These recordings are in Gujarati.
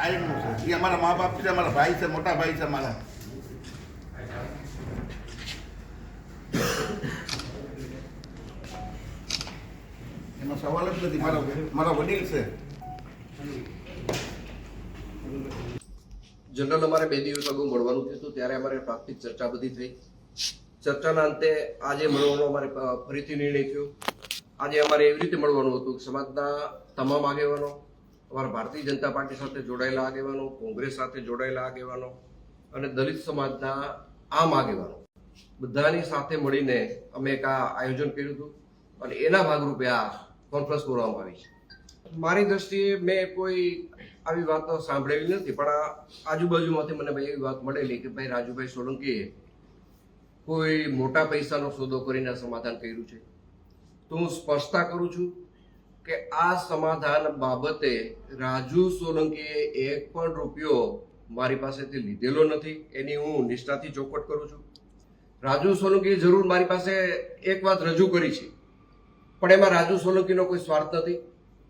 કાયમનું છે. એ અમારા મા બાપ છે, અમારા ભાઈ છે, મોટા ભાઈ છે મારા એનો સવાલ જ નથી. મારા મારા વડીલ છે. જનરલ અમારે બે દિવસ અગાઉ મળવાનું થયું હતું, ત્યારે અમારે પ્રાથમિક ચર્ચા બધી થઈ. ચર્ચાના અંતે આજે મળવાનો અમારે ફરીથી નિર્ણય થયો. આજે અમારે એવી રીતે મળવાનું હતું સમાજના તમામ આગેવાનો અમારા ભારતીય જનતા પાર્ટી સાથે જોડાયેલા આગેવાનો, કોંગ્રેસ સાથે જોડાયેલા આગેવાનો અને દલિત સમાજના આમ આગેવાનો. બધાની સાથે મળીને અમે એક આ આયોજન કર્યું હતું અને એના ભાગરૂપે આ કોન્ફરન્સ બોલાવવામાં આવી છે. મારી દ્રષ્ટિએ મેં કોઈ આવી વાતો સાંભળેલી નથી, પણ આ આજુબાજુમાંથી મને ભાઈ એવી વાત મળેલી કે ભાઈ રાજુભાઈ સોલંકીએ કોઈ મોટા પૈસાનો સોદો કરીને સમાધાન કર્યું છે. તો હું સ્પષ્ટતા કરું છું કે આ સમાધાન બાબતે રાજુ સોલંકીએ એક પણ રૂપિયો મારી પાસેથી લીધેલો નથી. એની હું નિષ્ઠાથી ચોખવટ કરું છું. રાજુ સોલંકીએ જરૂર મારી પાસે એક વાત રજૂ કરી છે. પણ એમાં રાજુ સોલંકીનો કોઈ સ્વાર્થ નથી.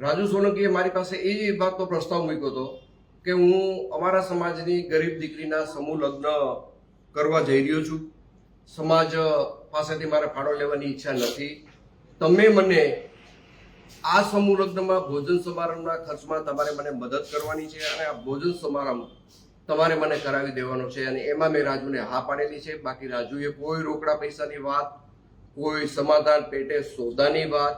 રાજુ સોલંકીએ મારી પાસે એ વાતનો પ્રસ્તાવ મૂક્યો હતો કે હું અમારા સમાજની ગરીબ દીકરીના સમૂહ લગ્ન કરવા જઈ રહ્યો છું. સમાજ પાસેથી મારે ફાળો લેવાની ઈચ્છા નથી. તમે મને આ સમૂહ લગ્નમાં ભોજન સમારંભના ખર્ચમાં તમારે મને મદદ કરવાની છે અને આ ભોજન સમારંભ તમારે મને કરાવી દેવાનો છે અને એમાં મેં રાજુને હા પાડેલી છે. બાકી રાજુએ કોઈ રોકડા પૈસાની વાત, કોઈ સમાધાન પેટે સોદાની વાત,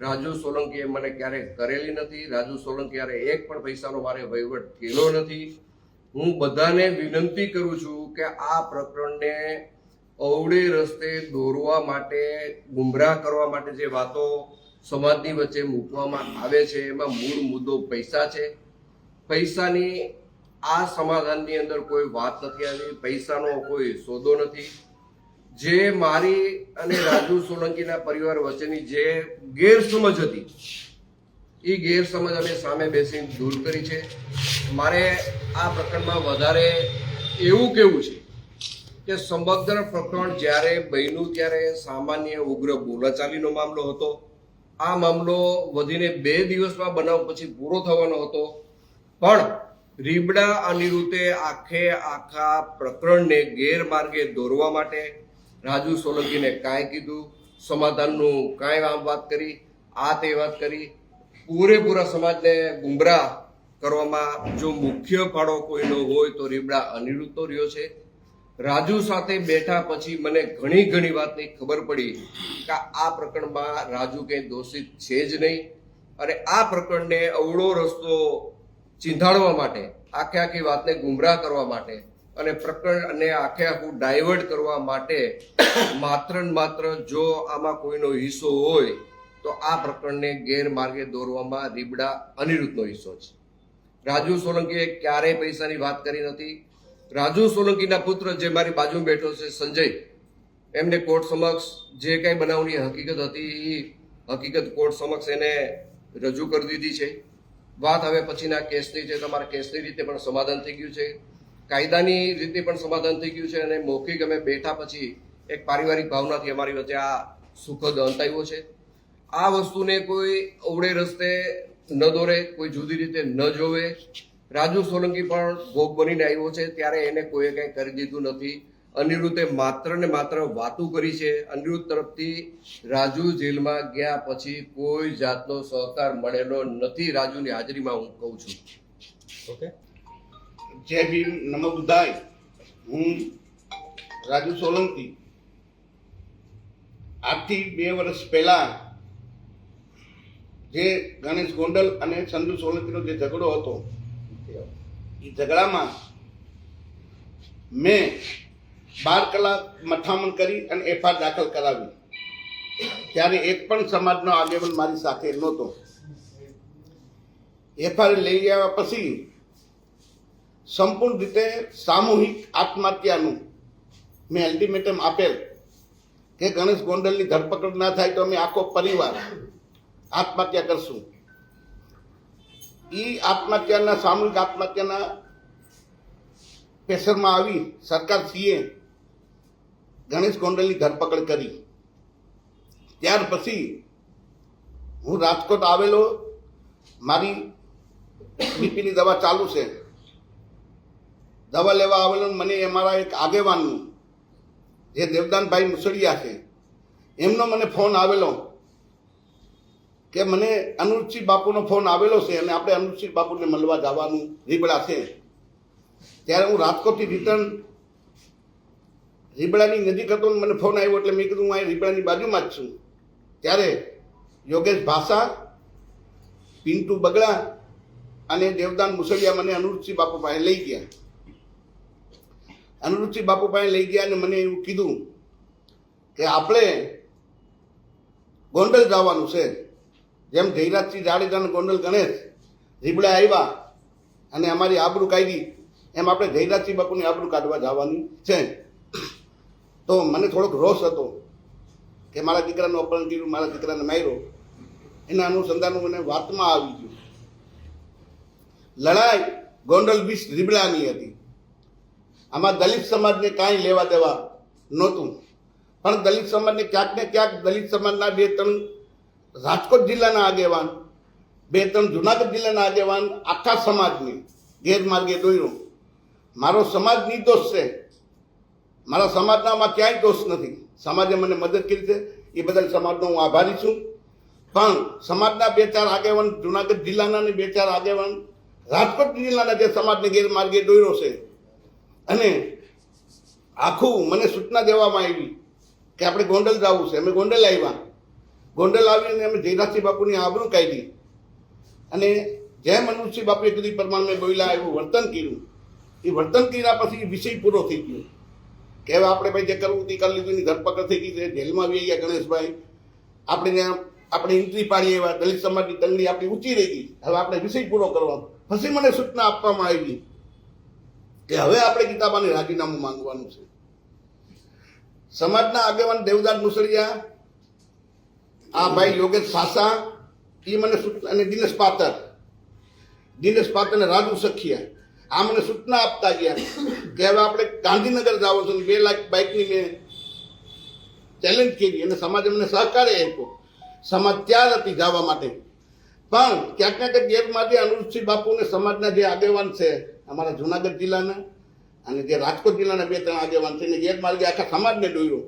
રાજુ સોલંકીએ મને ક્યારેય કરેલી નથી. રાજુ સોલંકી યારે એક પણ પૈસાનો મારે વહીવટ થયેલો નથી. હું બધાને વિનંતી કરું છું કે આ પ્રકરણને અવળે રસ્તે દોરવા માટે, ગુમરાહ કરવા માટે જે વાતો સમાજની વચ્ચે મૂકવામાં આવે છે, એમાં મૂળ મુદ્દો પૈસા છે. પૈસાની આ સમાધાનની અંદર કોઈ વાત નથી આવી, પૈસાનો કોઈ સોદો નથી. જે મારી અને રાજુ સોલંકીના પરિવાર વચ્ચેની જે ગેરસમજ હતી, એ ગેરસમજ અમે સામે બેસીને દૂર કરી છે. મારે આ પ્રકરણમાં વધારે એવું કેવું છે કે સમગ્ર પ્રકરણ જ્યારે બન્યું ત્યારે સામાન્ય ઉગ્ર બોલાચાલીનો મામલો હતો. આ મામલો વધીને બે દિવસમાં બનાવ પછી પૂરો થવાનો હતો. પણ રીબડા અનિરુદ્ધે આખે આખા પ્રકરણને ગેરમાર્ગે દોરવા માટે રાજુ સોલંકીને કાંઈ કીધું, સમાધાનનું કાંઈ આમ વાત કરી, આ તે વાત કરી. પૂરેપૂરા સમાજને ગુમરાહ કરવામાં જો મુખ્ય ફાળો કોઈનો હોય તો રીબડા અનિરુદ્ધ તો રહ્યો છે. રાજુ સાથે બેઠા પછી મને ઘણી ઘણી વાતની ખબર પડી કે આ પ્રકરણમાં રાજુ કંઈ દોષિત છે જ નહીં. અને આ પ્રકરણને અવળો રસ્તો ચીંધાડવા માટે, આખે આખી વાતને ગુમરાહ કરવા માટે અને પ્રકરણ અને આખે આખું ડાયવર્ટ કરવા માટે માત્ર ને માત્ર જો આમાં કોઈનો હિસ્સો હોય, તો આ પ્રકરણને ગેરમાર્ગે દોરવામાં રીબડા અનિરુદ્ધનો હિસ્સો છે. રાજુ સોલંકીએ ક્યારેય પૈસાની વાત કરી નથી. રાજુ સોલંકીના પુત્ર જે મારી બાજુ બેઠો છે, સંજય, એમને કોર્ટ સમક્ષ જે કંઈ બનાવની હકીકત હતી, એ હકીકત કોર્ટ સમક્ષ એને રજૂ કરી દીધી છે. વાત હવે પછીના કેસની છે, તમારા કેસની રીતે પણ સમાધાન થઈ ગયું છે. કાયદાની રીતે પણ સમાધાન થઈ ગયું છે અને મૌખિક અમે બેઠા પછી એક પારિવારિક ભાવનાથી અમારી વચ્ચે આ સુખદ અંત આવ્યો છે. આ વસ્તુને કોઈ અવળે રસ્તે ન દોરે, કોઈ જુદી રીતે ન જોવે. રાજુ સોલંકી પણ ભોગ બનીને આવ્યો છે. ત્યારે એને કોઈએ કંઈ કરી દીધું નથી. અનિરુદ્ધે માત્ર ને માત્ર વાતો કરી છે. અનિરુદ્ધ તરફથી રાજુ જેલમાં ગયા પછી કોઈ જાતનો સહકાર મળેલો નથી. રાજુની હાજરીમાં હું કહું છું. ઓકે. જય ભીમ નમો બુદ્ધાય. હું રાજુ સોલંકી. આજથી બે વર્ષ પહેલા જે ગણેશ ગોંડલ અને ચંદુ સોલંકીનો જે ઝઘડો હતો એ ઝઘડામાં મેં બાર કલાક મથામણ કરી અને એફઆઈઆર દાખલ કરાવી. ત્યારે એક પણ સમાજનો આગેવાન મારી સાથે નહોતો. એફઆઈઆર લઈ આવ્યા પછી સંપૂર્ણ રીતે સામૂહિક આત્મહત્યાનું મેં અલ્ટિમેટમ આપેલ કે ગણેશ ગોંડલની ધરપકડ ના થાય તો અમે આખો પરિવાર આત્મહત્યા કરશું. ઈ આત્મહત્યાના, સામૂહિક આત્મહત્યાના પ્રેશરમાં આવી સરકાર સીએ ગણેશ ગોંડલની ધરપકડ કરી. ત્યાર પછી હું રાજકોટ આવેલો, મારી બીપીની દવા ચાલુ છે. દવા લેવા આવેલો મને અમારા એક આગેવાનનું, જે દેવદાનભાઈ મુસળિયા છે, એમનો મને ફોન આવેલો. કે મને અનુરસિંહ બાપુનો ફોન આવેલો છે અને આપણે અનુરસિંહ બાપુને મળવા જવાનું રીબડા છે. ત્યારે હું રાજકોટથી રિટર્ન રીબડાની નજીક હતો મને ફોન આવ્યો એટલે મેં કીધું હું અહીં રીબડાની બાજુમાં જ છું. ત્યારે યોગેશ ભાષા, પિન્ટુ બગડા અને દેવદાન મુસળિયા મને અનુરસિંહ બાપુ પાસે લઈ ગયા. અનુરસિંહ બાપુ પાસે લઈ ગયા અને મને એવું કીધું કે આપણે ગોંડલ જવાનું છે. જેમ જયરાજસિંહ જાડેજાનો ગોંડલ ગણેશ રીબડા આવ્યા અને અમારી આબરૂ કાઢી, એમ આપણે જયરાજસિંહ બાપુની આબરૂ કાઢવા જવાની છે. તો મને થોડોક રોષ હતો કે મારા દીકરાનું અપહરણ કર્યું, મારા દીકરાને માર્યો. એના અનુસંધાનું મને વાતમાં આવી ગયું. લડાઈ ગોંડલ બીચ રીબડાની હતી. આમાં દલિત સમાજને કાંઈ લેવા દેવા નહોતું. પણ દલિત સમાજને ક્યાંક ને ક્યાંક દલિત સમાજના બે, ત્રણ રાજકોટ જિલ્લાના આગેવાન, બે ત્રણ જુનાગઢ જિલ્લાના આગેવાન આખા સમાજની ગેરમાર્ગે દોર્યો. મારો સમાજ નિર્દોષ છે. મારા સમાજનામાં ક્યાંય દોષ નથી. સમાજે મને મદદ કરી છે. એ બદલ સમાજનો હું આભારી છું. પણ સમાજના બે ચાર આગેવાન, જુનાગઢ જિલ્લાના બે ચાર આગેવાન, રાજકોટ જિલ્લાના જે સમાજને ગેરમાર્ગે દોર્યો છે. અને આખું મને સૂચના દેવામાં આવી કે આપણે ગોંડલ જવું છે. અમે ગોંડલ આવ્યા. ગોંડલ આવીને અમે જયરાજસિંહ બાપુની આબરૂ કાઢી. અને જેમ અનુસિંહ બાપુએ કીધી પ્રમાણે બોલ્યા, એવું વર્તન કર્યું. એ વર્તન કર્યા પછી વિષય પૂરો થઈ ગયો. કે આપણે ભાઈ જે કરવું તે કરી લીધું, એની ધરપકડ થઈ ગઈ છે, જેલમાં આવી ગયા ગણેશભાઈ. આપણે આપણે એન્ટ્રી પાડી એવા દલિત સમાજની દંડની આપણી ઊંચી રહી ગઈ. હવે આપણે વિષય પૂરો કરવાનો. પછી મને સૂચના આપવામાં આવી કે હવે આપણે ગીતાબાને રાજીનામું માંગવાનું છે. સમાજના આગેવાન દેવદાસ મુસળિયા આ ભાઈ યોગેશ સાસા એ મને સૂચના અને દિનેશ પાતર. દિનેશ પાતર અને રાજુ સખિયા આ મને સૂચના આપતા ગયા કે હવે આપણે ગાંધીનગર જવું છે બે લાખ બાઇકની મેં ચેલેન્જ કરી અને સમાજે મને સહકાર આપ્યો. સમાજ ત્યાર હતી જવા માટે. પણ ક્યાંક ને ક્યાંક ગેરમાર્ગે અનુરૂપસિંહ બાપુને સમાજના જે આગેવાન છે, અમારા જુનાગઢ જિલ્લાના અને જે રાજકોટ જિલ્લાના બે ત્રણ આગેવાન છે, એને ગેરમાર્ગે આખા સમાજને દોર્યો.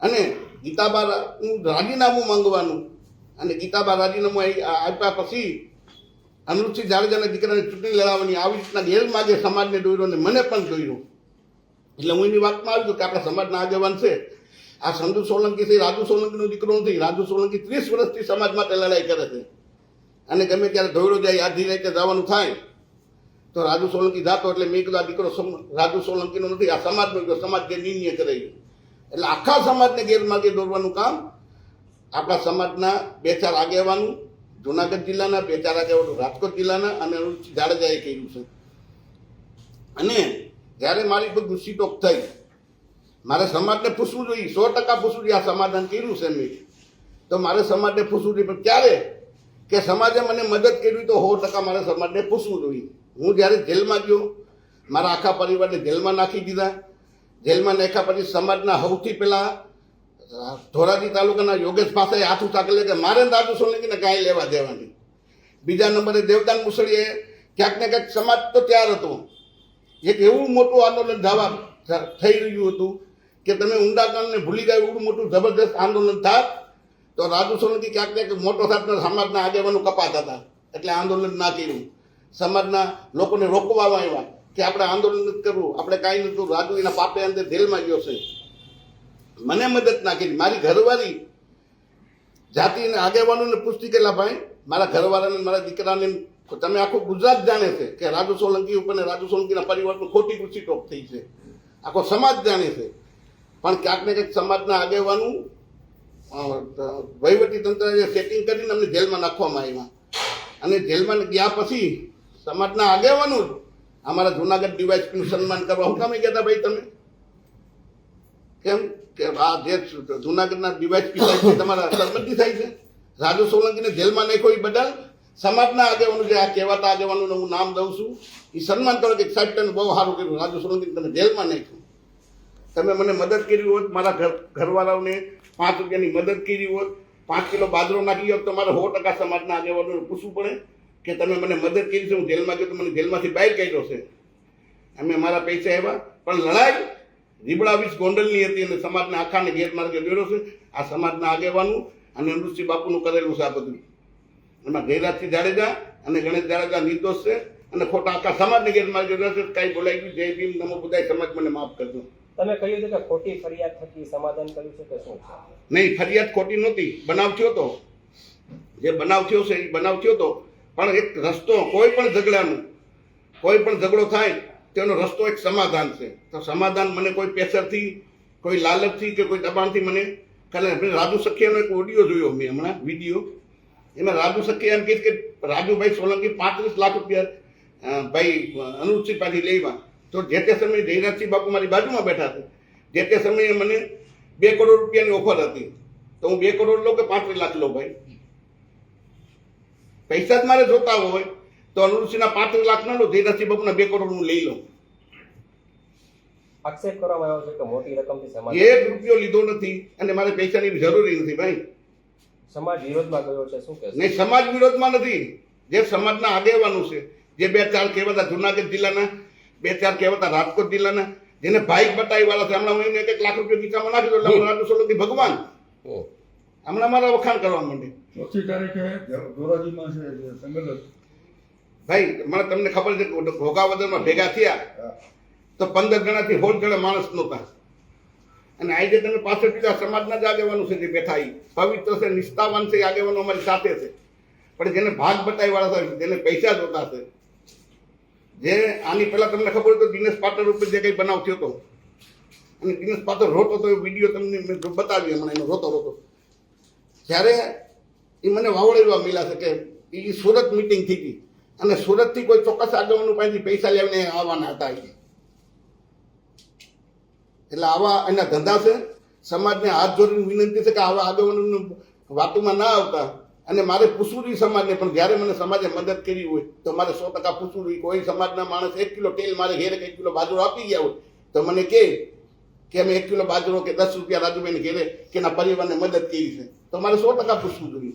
અને ગીતાબા નું રાજીનામું માંગવાનું અને ગીતાબા રાજીનામું આપ્યા પછી અનુરૂપસિંહ જાડેજાના દીકરાને ચૂંટણી લડાવવાની આવી રીતના ગેરમાર્ગે સમાજને દોર્યો અને મને પણ દોર્યો. એટલે હું એની વાતમાં આવી છું કે આપણા સમાજના આગેવાન છે. આ સંધુ સોલંકી છે રાજુ સોલંકીનો દીકરો નથી. રાજુ સોલંકી ત્રીસ વર્ષથી સમાજ માટે લડાઈ કરે છે. અને ગમે ત્યારે ધોયડો જાય આધી રીતે જવાનું થાય, તો રાજુ સોલંકી જાતો એટલે મેં કીધું આ દીકરો રાજુ સોલંકીનો નથી, આ સમાજનો સમાજ જે નિર્ણય કરે એ. એટલે આખા સમાજને ગેરમાર્ગે દોરવાનું કામ આપણા સમાજના બે ચાર આગેવાનું, જુનાગઢ જિલ્લાના બે ચાર આગેવાનો, રાજકોટ જિલ્લાના અને જાડેજાએ કર્યું છે. અને જ્યારે મારી પર ગુસ્સી ટોક થઈ, મારે સમાજને પૂછવું જોઈએ, સો ટકા પૂછવું જોઈએ આ સમાધાન કર્યું છે મેં. તો મારે સમાજને પૂછવું જોઈએ, પણ ક્યારે કે સમાજે મને મદદ કરી તો સો ટકા મારે સમાજને પૂછવું જોઈએ. હું જ્યારે જેલમાં ગયો, મારા આખા પરિવારને જેલમાં નાખી દીધા. જેલમાં નાખ્યા પછી સમાજના સૌથી પહેલાં ધોરાજી તાલુકાના યોગેશ પાસે હાથ ઉઠાકેલે કે મારે દાદુ સોલંકીને કાંઈ લેવા દેવાની. બીજા નંબરે દેવદાન મુસળીએ ક્યાંક ને ક્યાંક સમાજ તો ત્યાર હતો. એક એવું મોટું આંદોલન ધાવા થઈ રહ્યું હતું કે તમે ઊંડાકણને ભૂલી ગયા એવું મોટું જબરદસ્ત આંદોલન થાત, તો રાજુ સોલંકી ક્યાંક ને ક્યાંક મોટો થાત ને સમાજના આગેવાનો કપાત હતા. એટલે આંદોલન ના કર્યું. સમાજના લોકોને રોકવામાં આવ્યા. કે આપણે આંદોલન નથી કરવું, આપણે કાંઈ નતું રાજુ એના પાપે અંદર જેલમાં ગયો છે. મને મદદ ના કરી મારી ઘરવાળી જાતિને આગેવાનોને પુષ્ટિ કરેલા ભાઈ, મારા ઘરવાળાને, મારા દીકરાને તમે આખું ગુજરાત જાણે છે કે રાજુ સોલંકી ઉપર રાજુ સોલંકીના પરિવારનું ખોટી ખુશી ટોપ થઈ છે. આખો સમાજ જાણે છે. પણ ક્યાંક ને ક્યાંક સમાજના આગેવાનું વહીવટી તંત્ર સેટિંગ કરીને અમને જેલમાં નાખવામાં આવ્યા. અને જેલમાં ગયા પછી સમાજના આગેવાનો જ અમારા જુનાગઢ ડીવાયસપીનું સન્માન કરવા હું કામે કહેતા ભાઈ તમે? કેમ? કે આ જે જુનાગઢના ડીવાયસપી સાહેબ તમારા સરબંધી થાય છે. રાજુ સોલંકીને જેલમાં નાખ્યો એ બદલ. સમાજના આગેવાનું જે આ કહેવાતા આગેવાનું હું નામ દઉં છું. એ સન્માન કરો કે સાહેબ તમે બહુ સારું કર્યું. રાજુ સોલંકી તમે જેલમાં નાખ્યું. તમે મને મદદ કરી હોત, મારા ઘર ઘરવાળાઓને પાંચ રૂપિયાની મદદ કરી હોત. પાંચ કિલો બાજરો નાખી હોત તો મારે સો ટકા સમાજના આગેવાનોને પૂછવું પડે. કે તમે મને મદદ કરી છે હું જેલમાં ગયો તો મને જેલમાંથી બહાર કાઢ્યો છે. અમે મારા પૈસા આવ્યા પણ લડાઈ રીબડા વીસ ગોંડલની હતી અને સમાજના આખાને ગેરમાર્ગે દોર્યો છે. આ સમાજના આગેવાનું અને અમૃતસિંહ બાપુનું કરેલું છે આ બધું એમાં જયરાજસિંહ જાડેજા અને ગણેશ જાડેજા નિર્દોષ છે અને ખોટા આખા સમાજને ગેરમાર્ગે દોર્યો છે. કાંઈ બોલાઈ ગયું જય ભીમ નમો બુદાય સમાજ મને માફ કરજો. તમે કહ્યું હતું કે ખોટી ફરિયાદ થકી સમાધાન કર્યું છે કે શું? નહીં ફરિયાદ ખોટી નહોતી. બનાવ થયો તો. જે બનાવ થયો છે એ બનાવ થયો તો. પણ એક રસ્તો કોઈ પણ ઝઘડાનું, કોઈ પણ ઝઘડો થાય, તેનો રસ્તો એક સમાધાન છે. તો સમાધાન મને કોઈ પ્રેશરથી, કોઈ લાલચથી કે કોઈ દબાણથી મને ખાલી રાજુ સખિયાનો એક ઓડિયો જોયો મેં હમણાં વીડિયો એમાં રાજુ સખિયા એમ કહે કે રાજુભાઈ સોલંકી પાંત્રીસ લાખ રૂપિયા ભાઈ અનુજસિંહ પાછી લેવા. તો જે તે સમયે જયરાજસિંહ બાપુ મારી બાજુમાં બેઠા છે. જે તે સમયે મને બે કરોડ રૂપિયાની ઓફર હતી. તો હું બે કરોડ લઉં કે પાંત્રીસ લાખ લઉં ભાઈ? પૈસા જ મારે જોતા હોય તો અનુરુચિના પાંત્રીસ લાખ ના લો જયરાજસિંહ બાપુના બે કરોડ હું લઈ લઉં. આક્ષેપ કરવામાં આવ્યો છે કે મોટી રકમથી એક રૂપિયો લીધો નથી અને મારે પૈસાની જરૂરી નથી ભાઈ. સમાજ વિરોધમાં ગયો છે શું કહેશો? નહીં સમાજ વિરોધમાં નથી. જે સમાજના આગેવાનો છે જે બે ચાર કહેવાતા જુનાગઢ જિલ્લાના બે ચાર કહેવાતા રાજકોટ જિલ્લાના જેને ભાઈ બટાઈ વાળા છે હમણાં હું એક લાખ રૂપિયા ખિસ્સામાં નાખી દઉં એટલે ભગવાન. હમણાં મારા વખાણ કરવા માંડે. ચોથી તારીખે ધોરાજીમાં છે સંમેલન. ભાઈ મને તમને ખબર છે કે ઘોઘાવદરમાં ભેગા થયા. તો પંદર જણાથી સોળ જણા માણસ નહોતા અને આજે તમે પાછળ બીજા સમાજના જ આગેવાનો છે જે બેઠા એ પવિત્ર છે નિષ્ઠાવાન છે આગેવાનો અમારી સાથે છે. પણ જેને ભાગ બતાવી વાળા છે જેને પૈસા જોતા છે જે આની પહેલાં તમને ખબર હતો તો દિનેશ પાટર ઉપર જે કંઈ બનાવ થયો હતો. અને દિનેશ પાટર રોતો હતો એ વીડિયો તમને મેં બતાવી હમણાં એનો રોતો રોતો. જ્યારે એ મને વાવડેવા મિલા છે કે એ સુરત મિટિંગ થઈ હતી અને સુરતથી કોઈ ચોક્કસ આગળનું પાસેથી પૈસા લેવાને આવવાના હતા એટલે આવા એના ધંધા છે. સમાજને હાથ જોડીને વિનંતી છે કે આવા આગેવાનો વાતોમાં ના આવતા. અને મારે પૂછવું સમાજને પણ જ્યારે મને સમાજે મદદ કરી હોય, તો મારે સો ટકા પૂછવું જોઈએ કોઈ સમાજના માણસ એક કિલો તેલ મારે ઘેરે એક કિલો બાજરો આપી ગયા હોય, તો મને કહે કે અમે એક કિલો બાજરો કે દસ રૂપિયા રાજુભાઈને ઘેરે કે એના પરિવારને મદદ કરી છે. તો મારે સો ટકા પૂછવું જોઈએ